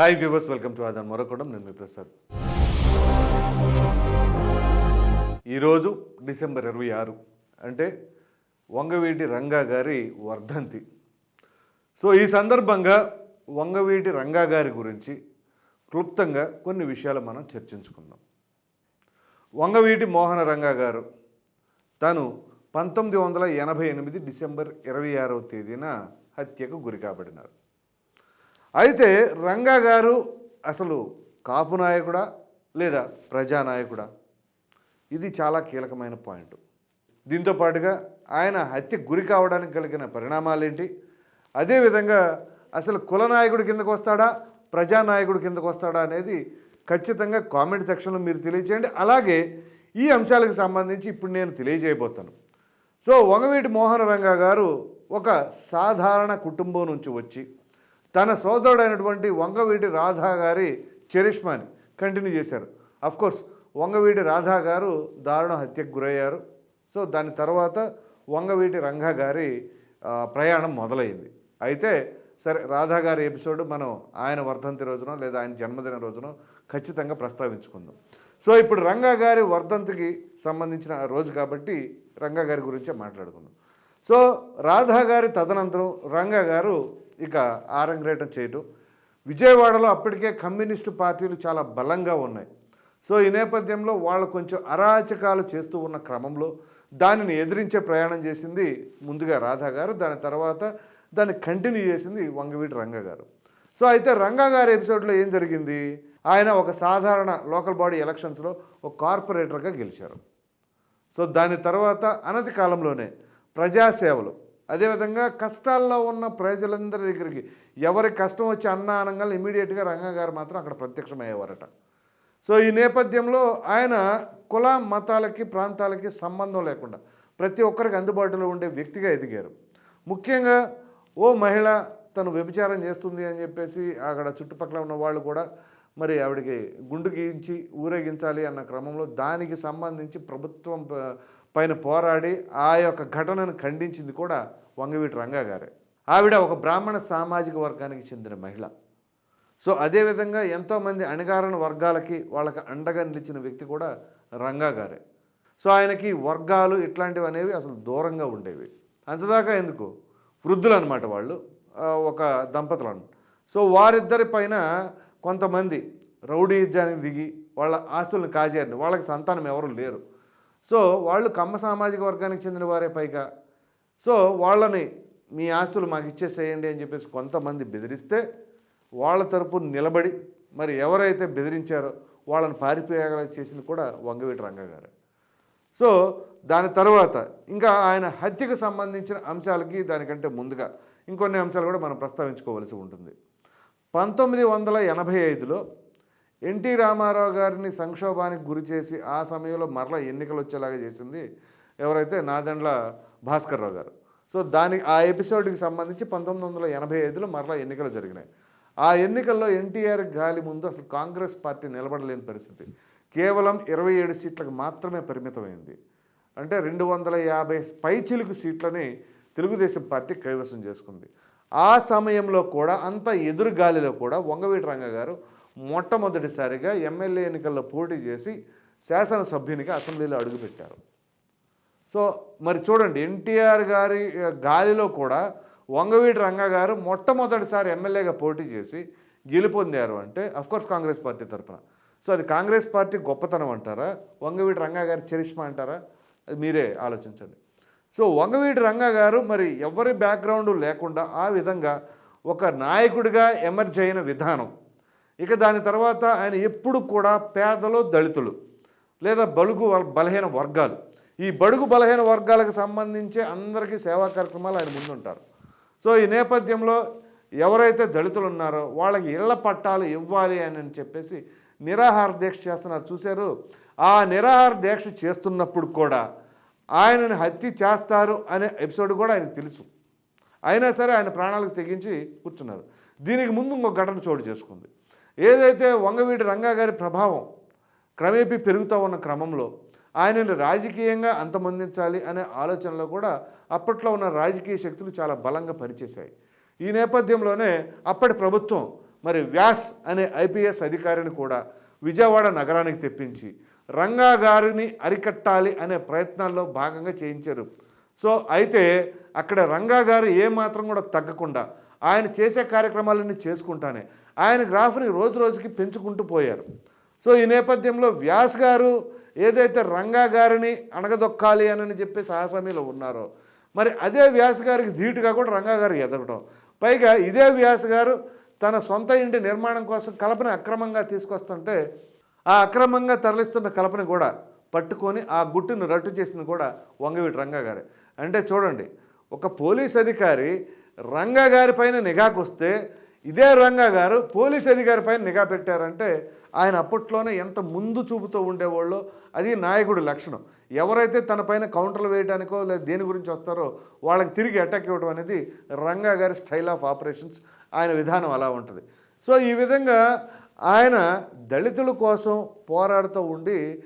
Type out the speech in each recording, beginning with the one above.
Hi viewers welcome to Aadhan మరొకడం నేను మీ ప్రసాద్. ఈరోజు డిసెంబర్ ఇరవై ఆరు. అంటే వంగవీటి రంగా గారి వర్ధంతి. సో ఈ సందర్భంగా వంగవీటి రంగా గారి గురించి క్లుప్తంగా కొన్ని విషయాలు మనం చర్చించుకుందాం. వంగవీటి మోహన రంగా గారు తను పంతొమ్మిది వందల ఎనభై ఎనిమిది డిసెంబర్ ఇరవై ఆరవ తేదీన హత్యకు గురి కాబడినారు. అయితే రంగా గారు అసలు కాపు నాయకుడా లేదా ప్రజానాయకుడా ఇది చాలా కీలకమైన పాయింట్. దీంతో పాటుగా ఆయన హత్య గురి కావడానికి కలిగిన పరిణామాలేంటి? అదేవిధంగా అసలు కుల నాయకుడి కిందకు వస్తాడా? ప్రజానాయకుడి కిందకు వస్తాడా అనేది ఖచ్చితంగా కామెంట్ సెక్షన్లో మీరు తెలియజేయండి అలాగే ఈ అంశాలకు సంబంధించి ఇప్పుడు నేను తెలియజేయబోతాను. సో వంగవీటి మోహన రంగా గారు ఒక సాధారణ కుటుంబం నుంచి వచ్చి తన సోదరుడైనటువంటి వంగవీటి రాధా గారి చరిష్మాని కంటిన్యూ చేశారు. కోర్స్ వంగవీటి రాధా గారు దారుణ హత్యకు గురయ్యారు. సో దాని తర్వాత వంగవీటి రంగా గారి ప్రయాణం మొదలైంది. అయితే సరే రాధా గారి ఎపిసోడ్ మనం ఆయన వర్ధంతి రోజున లేదా ఆయన జన్మదిన రోజున ఖచ్చితంగా ప్రస్తావించుకుందాం. సో ఇప్పుడు రంగా గారి వర్ధంతికి సంబంధించిన రోజు కాబట్టి రంగా గారి గురించే మాట్లాడుకుందాం. సో రాధా గారి తదనంతరం రంగా గారు ఇక ఆరంగేటం చేయటం. విజయవాడలో అప్పటికే కమ్యూనిస్టు పార్టీలు చాలా బలంగా ఉన్నాయి. సో ఈ నేపథ్యంలో వాళ్ళు కొంచెం అరాచకాలు చేస్తూ ఉన్న క్రమంలో దానిని ఎదిరించే ప్రయాణం చేసింది ముందుగా రాధా గారు దాని తర్వాత దాన్ని కంటిన్యూ చేసింది వంగవీటి రంగ గారు. సో అయితే రంగా గారి ఎపిసోడ్లో ఏం జరిగింది? ఆయన ఒక సాధారణ లోకల్ బాడీ ఎలక్షన్స్లో ఒక కార్పొరేటర్గా గెలిచారు. సో దాని తర్వాత అనతి కాలంలోనే ప్రజాసేవలు అదేవిధంగా కష్టాల్లో ఉన్న ప్రజలందరి దగ్గరికి ఎవరి కష్టం వచ్చి అన్న అనగానే ఇమీడియట్గా రంగా గారు మాత్రం అక్కడ ప్రత్యక్షమయ్యేవారట. సో ఈ నేపథ్యంలో ఆయన కుల మతాలకి ప్రాంతాలకి సంబంధం లేకుండా ప్రతి ఒక్కరికి అందుబాటులో ఉండే వ్యక్తిగా ఎదిగారు. ముఖ్యంగా ఓ మహిళ తను వ్యభిచారం చేస్తుంది అని చెప్పేసి అక్కడ చుట్టుపక్కల ఉన్న వాళ్ళు కూడా మరి ఆవిడకి గుండు గీయించి ఊరేగించాలి అన్న క్రమంలో దానికి సంబంధించి ప్రభుత్వం ప- పైన పోరాడి ఆ యొక్క ఘటనను ఖండించింది కూడా వంగవీటి రంగా గారే. ఆవిడ ఒక బ్రాహ్మణ సామాజిక వర్గానికి చెందిన మహిళ. సో అదేవిధంగా ఎంతోమంది అణగారణ వర్గాలకి వాళ్ళకి అండగా నిలిచిన వ్యక్తి కూడా రంగా గారే. సో ఆయనకి వర్గాలు ఇట్లాంటివి అనేవి అసలు దూరంగా ఉండేవి. అంతదాకా ఎందుకు? వృద్ధులు అనమాట వాళ్ళు ఒక దంపతులు సో వారిద్దరి పైన కొంతమంది రౌడీజానికి దిగి వాళ్ళ ఆస్తులను కాజేయండి. వాళ్ళకి సంతానం ఎవరు లేరు. సో వాళ్ళు కమ్మ సామాజిక వర్గానికి చెందిన వారే పైగా. సో వాళ్ళని మీ ఆస్తులు మాకు ఇచ్చేసేయండి అని చెప్పేసి కొంతమంది బెదిరిస్తే వాళ్ళ తరపు నిలబడి మరి ఎవరైతే బెదిరించారో వాళ్ళని పారిపోయేలా చేసింది కూడా వంగవీటి రంగ గారు సో దాని తర్వాత ఇంకా ఆయన హత్యకు సంబంధించిన అంశాలకి దానికంటే ముందుగా ఇంకొన్ని అంశాలు కూడా మనం ప్రస్తావించుకోవలసి ఉంటుంది. పంతొమ్మిది వందల ఎనభై ఐదులో ఎన్టీ రామారావు గారిని సంక్షోభానికి గురి చేసి ఆ సమయంలో మరలా ఎన్నికలు వచ్చేలాగా చేసింది ఎవరైతే నాదెండ్ల భాస్కర్ రావు గారు. సో దానికి ఆ ఎపిసోడ్కి సంబంధించి పంతొమ్మిది వందల ఎనభై ఐదులో మరలా ఎన్నికలు జరిగినాయి. ఆ ఎన్నికల్లో ఎన్టీఆర్ గాలి ముందు అసలు కాంగ్రెస్ పార్టీ నిలబడలేని పరిస్థితి. కేవలం ఇరవై ఏడు సీట్లకు మాత్రమే పరిమితమైంది. అంటే రెండు వందల యాభై పైచిలుకు సీట్లని తెలుగుదేశం పార్టీ కైవసం చేసుకుంది. ఆ సమయంలో కూడా అంత ఎదురు గాలిలో కూడా వంగవీటి రంగ గారు మొట్టమొదటిసారిగా ఎమ్మెల్యే ఎన్నికల్లో పోటీ చేసి శాసనసభ్యునిగా అసెంబ్లీలో అడుగుపెట్టారు. సో మరి చూడండి ఎన్టీఆర్ గారి గాలిలో కూడా వంగవీటి రంగ గారు మొట్టమొదటిసారి ఎమ్మెల్యేగా పోటీ చేసి గెలుపొందారు అంటే అఫ్కోర్స్ కాంగ్రెస్ పార్టీ తరఫున సో అది కాంగ్రెస్ పార్టీ గొప్పతనం అంటారా? వంగవీటి రంగా గారి చరిష్మా అంటారా? అది మీరే ఆలోచించండి. సో వంగవీటి రంగా గారు మరి ఎవరి బ్యాక్గ్రౌండ్ లేకుండా ఆ విధంగా ఒక నాయకుడిగా ఎమర్జ్ అయిన విధానం. ఇక దాని తర్వాత ఆయన ఎప్పుడు కూడా పేదలు దళితులు లేదా బలుగు బలహీన వర్గాలు. ఈ బడుగు బలహీన వర్గాలకు సంబంధించి అందరికీ సేవా కార్యక్రమాలు ఆయన ముందుంటారు. సో ఈ నేపథ్యంలో ఎవరైతే దళితులు ఉన్నారో వాళ్ళకి ఇళ్ళ పట్టాలు ఇవ్వాలి అని అని చెప్పేసి నిరాహార దీక్ష చేస్తున్నారు. చూశారు? ఆ నిరాహార దీక్ష చేస్తున్నప్పుడు కూడా ఆయనని హత్య చేస్తారు అనే ఎపిసోడ్ కూడా ఆయనకు తెలుసు. అయినా సరే ఆయన ప్రాణాలకు తెగించి కూర్చున్నారు. దీనికి ముందు ఇంకొక ఘటన చోటు చేసుకుంది. ఏదైతే వంగవీటి రంగా గారి ప్రభావం క్రమేపీ పెరుగుతూ ఉన్న క్రమంలో ఆయనను రాజకీయంగా అంతమొందించాలి అనే ఆలోచనలో కూడా అప్పట్లో ఉన్న రాజకీయ శక్తులు చాలా బలంగా పనిచేశాయి. ఈ నేపథ్యంలోనే అప్పటి ప్రభుత్వం మరి వ్యాస్ అనే ఐపీఎస్ అధికారిని కూడా విజయవాడ నగరానికి తెప్పించి రంగా గారిని అరికట్టాలి అనే ప్రయత్నాల్లో భాగంగా చేయించారు. సో అయితే అక్కడ రంగా గారు ఏమాత్రం కూడా తగ్గకుండా ఆయన చేసే కార్యక్రమాలన్నీ చేసుకుంటానే ఆయన గ్రాఫ్ని రోజు రోజుకి పెంచుకుంటూ పోయారు. సో ఈ నేపథ్యంలో వ్యాస్ గారు ఏదైతే రంగా గారిని అణగదొక్కాలి అని చెప్పి సాహసమీలో ఉన్నారో మరి అదే వ్యాస్ గారికి ధీటుగా కూడా రంగా గారు ఎదగటం. పైగా ఇదే వ్యాస్ గారు తన సొంత ఇంటి నిర్మాణం కోసం కలపని అక్రమంగా తీసుకొస్తుంటే ఆ అక్రమంగా తరలిస్తున్న కలపని కూడా పట్టుకొని ఆ గుట్టును రట్టు చేసింది కూడా వంగవీటి రంగా గారే. అంటే చూడండి ఒక పోలీస్ అధికారి రంగా గారి పైన నిఘాకు వస్తే ఇదే రంగా గారు పోలీస్ అధికారి పైన నిఘా పెట్టారంటే ఆయన అప్పట్లోనే ఎంత ముందు చూపుతూ ఉండేవాళ్ళో అది నాయకుడి లక్షణం. ఎవరైతే తన పైన కౌంటర్లు వేయడానికో లేదా దేని గురించి వస్తారో వాళ్ళకి తిరిగి అటాక్ ఇవ్వడం అనేది రంగా గారి స్టైల్ ఆఫ్ ఆపరేషన్స్ ఆయన విధానం అలా ఉంటుంది. సో ఈ విధంగా ఆయన దళితుల కోసం పోరాడుతూ ఉండి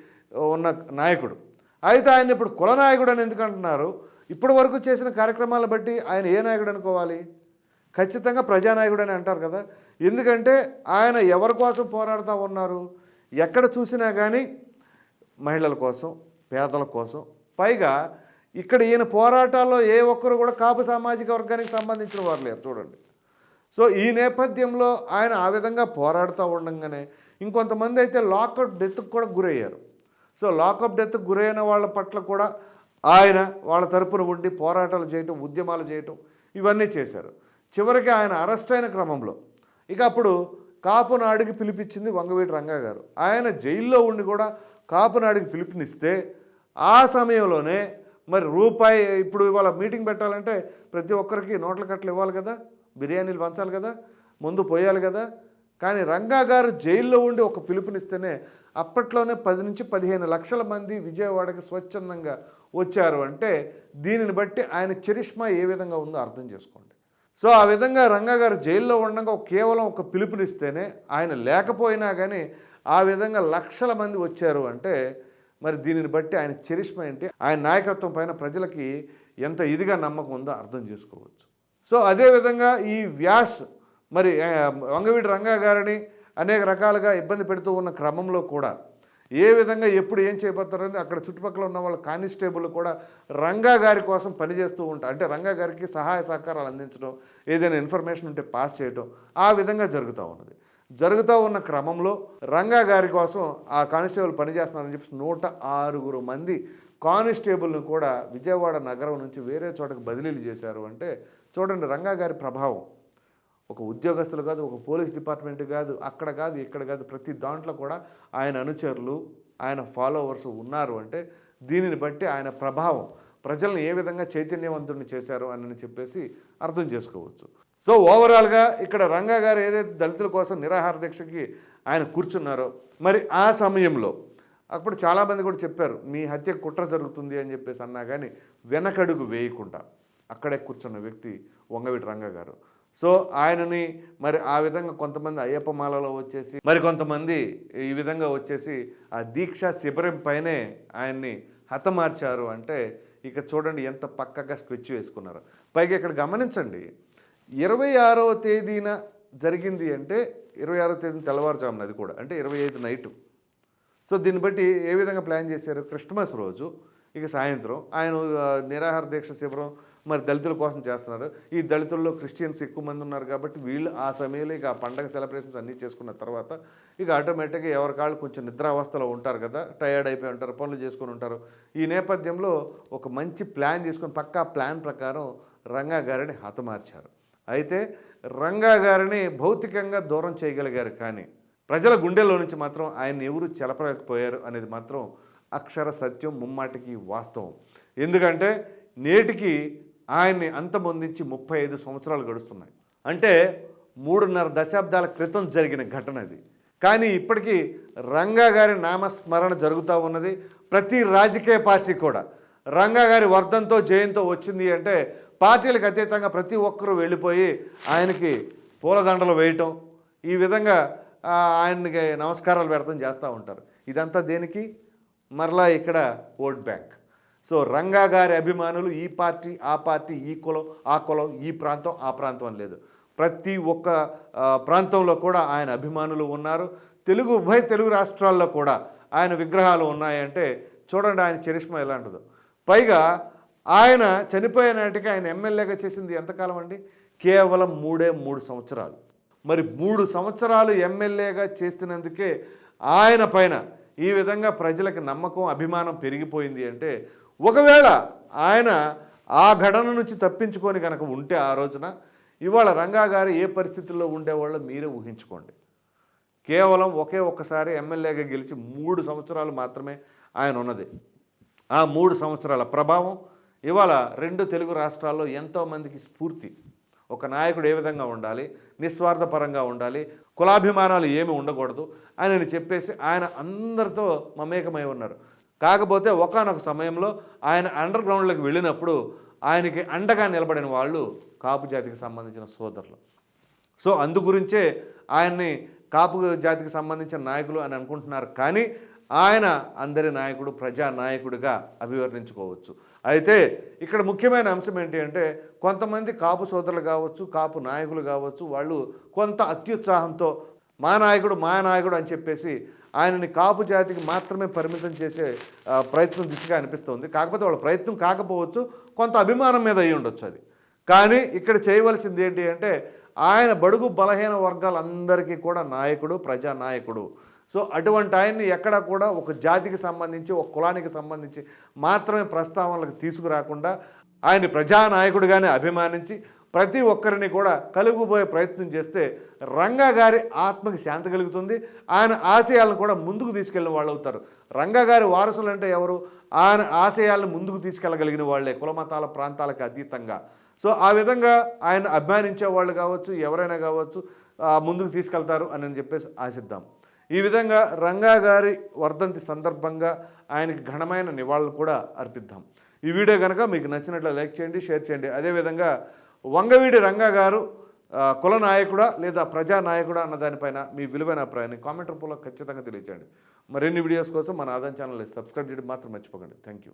ఉన్న నాయకుడు. అయితే ఆయన ఇప్పుడు కుల నాయకుడు అని ఎందుకు అంటున్నారు? ఇప్పటి వరకు చేసిన కార్యక్రమాలను బట్టి ఆయన ఏ నాయకుడు అనుకోవాలి? ఖచ్చితంగా ప్రజానాయకుడు అని అంటారు కదా. ఎందుకంటే ఆయన ఎవరి కోసం పోరాడుతూ ఉన్నారు? ఎక్కడ చూసినా కానీ మహిళల కోసం పేదల కోసం. పైగా ఇక్కడ ఈయన పోరాటాల్లో ఏ ఒక్కరు కూడా కాపు సామాజిక వర్గానికి సంబంధించిన వారు లేరు. చూడండి. సో ఈ నేపథ్యంలో ఆయన ఆ విధంగా పోరాడుతూ ఉండగానే ఇంకొంతమంది అయితే లాకౌట్ డెత్కి కూడా గురయ్యారు. సో లాకప్ డెత్కి గురైన వాళ్ళ పట్ల కూడా ఆయన వాళ్ళ తరపున ఉండి పోరాటాలు చేయటం ఉద్యమాలు చేయటం ఇవన్నీ చేశారు. చివరికి ఆయన అరెస్ట్ అయిన క్రమంలో ఇక అప్పుడు కాపునాడికి పిలిపించింది వంగవీటి రంగా గారు. ఆయన జైల్లో ఉండి కూడా కాపునాడికి పిలుపునిస్తే ఆ సమయంలోనే మరి రూపాయి ఇప్పుడు ఇవాళ మీటింగ్ పెట్టాలంటే ప్రతి ఒక్కరికి నోట్ల కట్టలు ఇవ్వాలి కదా? బిర్యానీలు పంచాలి కదా ముందు పోయాలి కదా. కానీ రంగా గారు జైల్లో ఉండి ఒక పిలుపునిస్తేనే అప్పట్లోనే పది నుంచి పదిహేను లక్షల మంది విజయవాడకి స్వచ్ఛందంగా వచ్చారు అంటే దీనిని బట్టి ఆయన చరిష్మా ఏ విధంగా ఉందో అర్థం చేసుకోండి. సో ఆ విధంగా రంగా గారు జైల్లో ఉండగా కేవలం ఒక పిలుపునిస్తేనే ఆయన లేకపోయినా కానీ ఆ విధంగా లక్షల మంది వచ్చారు అంటే మరి దీనిని బట్టి ఆయన చరిష్మా ఏంటి? ఆయన నాయకత్వం పైన ప్రజలకి ఎంత ఇదిగా నమ్మకం ఉందో అర్థం చేసుకోవచ్చు. సో అదేవిధంగా ఈ వ్యాస్ మరి ఆ, వంగవీటి రంగా గారిని అనేక రకాలుగా ఇబ్బంది పెడుతూ ఉన్న క్రమంలో కూడా ఏ విధంగా ఎప్పుడు ఏం చేయబోతారని అక్కడ చుట్టుపక్కల ఉన్న వాళ్ళ కానిస్టేబుల్ కూడా రంగా గారి కోసం పనిచేస్తూ ఉంటారు అంటే రంగా గారికి సహాయ సహకారాలు అందించడం ఏదైనా ఇన్ఫర్మేషన్ ఉంటే పాస్ చేయడం ఆ విధంగా జరుగుతూ ఉన్నది. జరుగుతూ ఉన్న క్రమంలో రంగా గారి కోసం ఆ కానిస్టేబుల్ పనిచేస్తున్నారని చెప్పి నూట ఆరుగురు మంది కానిస్టేబుల్ని కూడా విజయవాడ నగరం నుంచి వేరే చోటకు బదిలీలు చేశారు. అంటే చూడండి రంగా గారి ప్రభావం. ఒక ఉద్యోగస్తులు కాదు ఒక పోలీస్ డిపార్ట్మెంట్ కాదు అక్కడ కాదు ఇక్కడ కాదు ప్రతి దాంట్లో కూడా ఆయన అనుచరులు ఆయన ఫాలోవర్స్ ఉన్నారు అంటే దీనిని బట్టి ఆయన ప్రభావం ప్రజలను ఏ విధంగా చైతన్యవంతుడిని చేశారు అని చెప్పేసి అర్థం చేసుకోవచ్చు. సో ఓవరాల్గా ఇక్కడ రంగా గారు ఏదైతే దళితుల కోసం నిరాహార దీక్షకి ఆయన కూర్చున్నారో మరి ఆ సమయంలో అప్పుడు చాలామంది కూడా చెప్పారు మీ హత్య కుట్ర జరుగుతుంది అని చెప్పేసి అన్నా కానీ వెనకడుగు వేయకుండా. అక్కడే కూర్చున్న వ్యక్తి వంగవీటి రంగా గారు. సో ఆయనని మరి ఆ విధంగా కొంతమంది అయ్యప్ప మాలలో వచ్చేసి మరి కొంతమంది ఈ విధంగా వచ్చేసి ఆ దీక్ష శిబిరం పైనే ఆయన్ని హతమార్చారు అంటే ఇక చూడండి ఎంత పక్కగా స్కెచ్ వేసుకున్నారు. పైగా ఇక్కడ గమనించండి ఇరవై ఆరవ తేదీన జరిగింది అంటే ఇరవై ఆరో తేదీన తెల్లవారుజామున అది కూడా అంటే ఇరవై ఐదు నైటు. సో దీన్ని బట్టి ఏ విధంగా ప్లాన్ చేశారు? క్రిస్మస్ రోజు ఇక సాయంత్రం. ఆయన నిరాహార దీక్ష శిబిరం మరి దళితుల కోసం చేస్తున్నారు. ఈ దళితుల్లో క్రిస్టియన్స్ ఎక్కువ మంది ఉన్నారు కాబట్టి వీళ్ళు ఆ సమయంలో ఇక ఆ పండగ సెలబ్రేషన్స్ అన్నీ చేసుకున్న తర్వాత ఇక ఆటోమేటిక్గా ఎవరి కాళ్ళు కొంచెం నిద్రావస్థలో ఉంటారు కదా టయర్డ్ అయిపోయి ఉంటారు పనులు చేసుకొని ఉంటారు. ఈ నేపథ్యంలో ఒక మంచి ప్లాన్ చేసుకొని పక్కా ప్లాన్ ప్రకారం రంగా గారిని హతమార్చారు. అయితే రంగా గారిని భౌతికంగా దూరం చేయగలిగారు కానీ ప్రజల గుండెల్లో నుంచి మాత్రం ఆయన ఎవరు చెలపలేకపోయారు అనేది మాత్రం అక్షర సత్యం ముమ్మాటికి వాస్తవం. ఎందుకంటే నేటికి ఆయన్ని అంతమొందించి ముప్పై ఐదు సంవత్సరాలు గడుస్తున్నాయి. అంటే మూడున్నర దశాబ్దాల క్రితం జరిగిన ఘటన అది కానీ ఇప్పటికీ రంగా గారి నామస్మరణ జరుగుతూ ఉన్నది. ప్రతి రాజకీయ పార్టీ కూడా. రంగా గారి వర్ధంతో జయంతో వచ్చింది అంటే పార్టీలకు అతీతంగా ప్రతి ఒక్కరూ వెళ్ళిపోయి ఆయనకి పూలదండలు వేయటం ఈ విధంగా ఆయనకి నమస్కారాలు పెడతాం చేస్తూ ఉంటారు. ఇదంతా దేనికి? మరలా ఇక్కడ ఓట్ బ్యాంక్. సో రంగా గారి అభిమానులు ఈ పార్టీ ఆ పార్టీ ఈ కులం ఆ కులం ఈ ప్రాంతం ఆ ప్రాంతం అని లేదు. ప్రతి ఒక్క ప్రాంతంలో కూడా ఆయన అభిమానులు ఉన్నారు. తెలుగు ఉభయ తెలుగు రాష్ట్రాల్లో కూడా ఆయన విగ్రహాలు ఉన్నాయంటే చూడండి ఆయన చరిష్మా ఎలాంటిదో పైగా ఆయన చనిపోయే నాటికి ఆయన ఎమ్మెల్యేగా చేసింది ఎంతకాలం అండి? కేవలం మూడే మూడు సంవత్సరాలు. మరి మూడు సంవత్సరాలు ఎమ్మెల్యేగా చేసినందుకే ఆయన పైన ఈ విధంగా ప్రజలకు నమ్మకం అభిమానం పెరిగిపోయింది అంటే ఒకవేళ ఆయన ఆ ఘటన నుంచి తప్పించుకొని కనుక ఉంటే ఆ రోజున ఇవాళ రంగా గారు ఏ పరిస్థితుల్లో ఉండేవాళ్ళో మీరే ఊహించుకోండి. కేవలం ఒకే ఒక్కసారి ఎమ్మెల్యేగా గెలిచి మూడు సంవత్సరాలు మాత్రమే ఆయన ఉన్నది. ఆ మూడు సంవత్సరాల ప్రభావం ఇవాళ రెండు తెలుగు రాష్ట్రాల్లో ఎంతోమందికి స్ఫూర్తి. ఒక నాయకుడు ఏ విధంగా ఉండాలి నిస్వార్థపరంగా ఉండాలి కులాభిమానాలు ఏమి ఉండకూడదు అని చెప్పేసి ఆయన అందరితో మమేకమై ఉన్నారు. కాకపోతే ఒకానొక సమయంలో ఆయన అండర్ గ్రౌండ్లోకి వెళ్ళినప్పుడు ఆయనకి అండగా నిలబడిన వాళ్ళు కాపు జాతికి సంబంధించిన సోదరులు. సో అందు గురించే ఆయన్ని కాపు జాతికి సంబంధించిన నాయకులు అని అనుకుంటున్నారు కానీ ఆయన అందరి నాయకుడు ప్రజా నాయకుడిగా అభివర్ణించుకోవచ్చు. అయితే ఇక్కడ ముఖ్యమైన అంశం ఏంటి అంటే కొంతమంది కాపు సోదరులు కావచ్చు కాపు నాయకులు కావచ్చు వాళ్ళు కొంత అత్యుత్సాహంతో మా నాయకుడు మా నాయకుడు అని చెప్పేసి ఆయనని కాపు జాతికి మాత్రమే పరిమితం చేసే ప్రయత్నం దిశగా అనిపిస్తుంది. కాకపోతే వాళ్ళ ప్రయత్నం కాకపోవచ్చు కొంత అభిమానం మీద అయి ఉండొచ్చు అది. కానీ ఇక్కడ చేయవలసింది ఏంటి అంటే ఆయన బడుగు బలహీన వర్గాలందరికీ కూడా నాయకుడు ప్రజా నాయకుడు సో అటువంటి ఆయన్ని ఎక్కడ కూడా ఒక జాతికి సంబంధించి ఒక కులానికి సంబంధించి మాత్రమే ప్రస్తావనలకు తీసుకురాకుండా ఆయన ప్రజానాయకుడిగానే అభిమానించి ప్రతి ఒక్కరిని కూడా కలుగుబోయే ప్రయత్నం చేస్తే రంగా గారి ఆత్మకి శాంతి కలుగుతుంది. ఆయన ఆశయాలను కూడా ముందుకు తీసుకెళ్ళిన వాళ్ళు అవుతారు. రంగా గారి వారసులు అంటే ఎవరు? ఆయన ఆశయాలను ముందుకు తీసుకెళ్ళగలిగిన వాళ్ళే కులమతాల ప్రాంతాలకు అతీతంగా. సో ఆ విధంగా ఆయన అభిమానించే వాళ్ళు కావచ్చు ఎవరైనా కావచ్చు ముందుకు తీసుకెళ్తారు అని చెప్పేసి ఆశిద్దాం. ఈ విధంగా రంగా గారి వర్ధంతి సందర్భంగా ఆయనకి ఘనమైన నివాళులు కూడా అర్పిద్దాం. ఈ వీడియో కనుక మీకు నచ్చినట్లు లైక్ చేయండి షేర్ చేయండి. అదేవిధంగా వంగవీడి రంగా గారు కుల నాయకుడా లేదా ప్రజా నాయకుడా అన్న దానిపైన మీ విలువైన అభిప్రాయాన్ని కామెంట్ రూపంలో ఖచ్చితంగా తెలియచేయండి. మరిన్ని వీడియోస్ కోసం మన ఆదాయం ఛానల్ సబ్స్క్రైబ్ చేయడం మాత్రం మర్చిపోకండి. Thank you